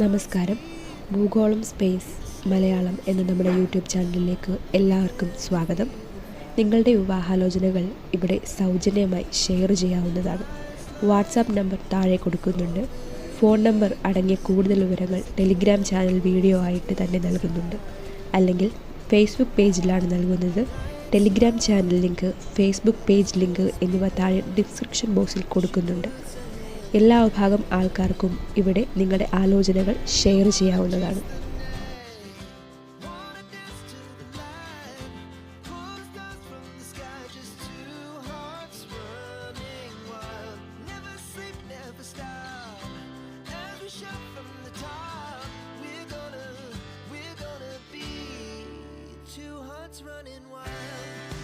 നമസ്കാരം. ഭൂഗോളം സ്പേസ് മലയാളം എന്ന നമ്മുടെ യൂട്യൂബ് ചാനലിലേക്ക് എല്ലാവർക്കും സ്വാഗതം. നിങ്ങളുടെ വിവാഹാലോചനകൾ ഇവിടെ സൗജന്യമായി ഷെയർ ചെയ്യാവുന്നതാണ്. വാട്സാപ്പ് നമ്പർ താഴെ കൊടുക്കുന്നുണ്ട്. ഫോൺ നമ്പർ അടങ്ങിയ കൂടുതൽ വിവരങ്ങൾ ടെലിഗ്രാം ചാനൽ വീഡിയോ ആയിട്ട് തന്നെ നൽകുന്നുണ്ട്. അല്ലെങ്കിൽ ഫേസ്ബുക്ക് പേജിലാണ് നൽകുന്നത്. Telegram channel link Facebook page link എന്നിവ താഴെ ഡിസ്ക്രിപ്ഷൻ ബോക്സിൽ കൊടുക്കുന്നുണ്ട്. എല്ലാ വിഭാഗം ആൾക്കാർക്കും ഇവിടെ നിങ്ങളുടെ ആലോചനകൾ ഷെയർ ചെയ്യാവുന്നതാണ് Running wild.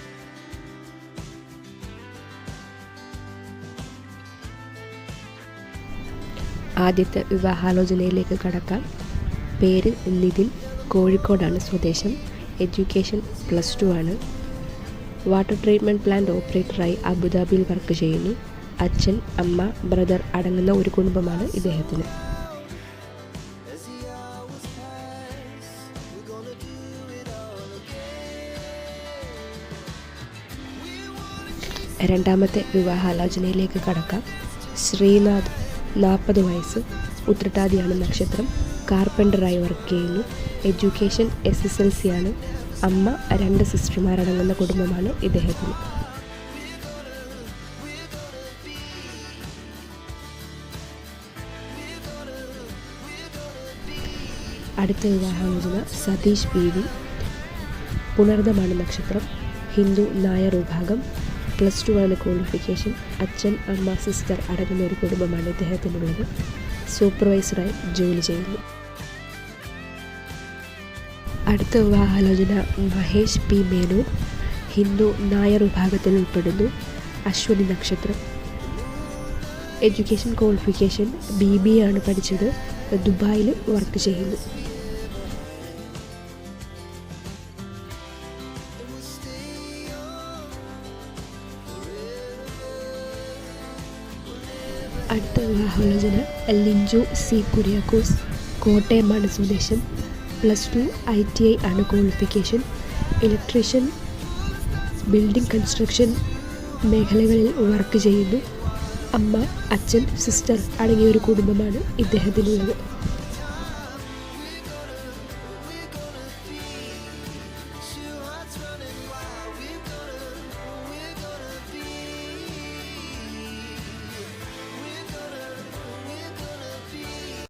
ആദ്യത്തെ വിവാഹാലോചനയിലേക്ക് കടക്കാം പേര് നിതിൻ കോഴിക്കോടാണ് സ്വദേശം. എഡ്യൂക്കേഷൻ പ്ലസ് ടു ആണ്. വാട്ടർ ട്രീറ്റ്മെന്റ് പ്ലാന്റ് ഓപ്പറേറ്ററായി അബുദാബിയിൽ വർക്ക് ചെയ്യുന്നു. അച്ഛൻ അമ്മ ബ്രദർ അടങ്ങുന്ന ഒരു കുടുംബമാണ് ഇദ്ദേഹത്തിന്. രണ്ടാമത്തെ വിവാഹാലോചനയിലേക്ക് കടക്കാം. ശ്രീനാഥ് നാൽപ്പത് വയസ്സ് ഉത്രട്ടാതിയാണ് നക്ഷത്രം കാർപ്പന്ററായി വർക്ക് ചെയ്യുന്നു education S S L C ആണ് അമ്മ രണ്ട് സിസ്റ്റർമാരടങ്ങുന്ന കുടുംബമാണ് ഇദ്ദേഹത്തിന്. അടുത്ത വിവാഹാലോചന സതീഷ് പി വി പുണർദമാണ് നക്ഷത്രം ഹിന്ദു നായർ വിഭാഗം പ്ലസ് ടു ആണ് ക്വാളിഫിക്കേഷൻ. അച്ഛൻ അമ്മ സിസ്റ്റർ അടങ്ങുന്ന ഒരു കുടുംബമാണ് ഇദ്ദേഹത്തിനുള്ളത്. സൂപ്പർവൈസറായി ജോലി ചെയ്യുന്നു. അടുത്ത വിവാഹാലോചന മഹേഷ് പി. മേനോൻ ഹിന്ദു നായർ വിഭാഗത്തിൽ ഉൾപ്പെടുന്നു. അശ്വതി നക്ഷത്രം. Education qualification B. B. A ആണ് പഠിച്ചത്. ദുബായിൽ വർക്ക് ചെയ്യുന്നു. അടുത്ത വിവാഹാലോചന. ലിഞ്ചു സി കുര്യാക്കോസ് കോട്ടയമാണ് സ്വദേശം. Plus two I T I ആണ് ക്വാളിഫിക്കേഷൻ. ഇലക്ട്രീഷ്യൻ ബിൽഡിംഗ് കൺസ്ട്രക്ഷൻ മേഖലകളിൽ വർക്ക് ചെയ്യുന്നു. അമ്മ അച്ഛൻ സിസ്റ്റർ അടങ്ങിയ ഒരു കുടുംബമാണ് ഇദ്ദേഹത്തിനുള്ളത്.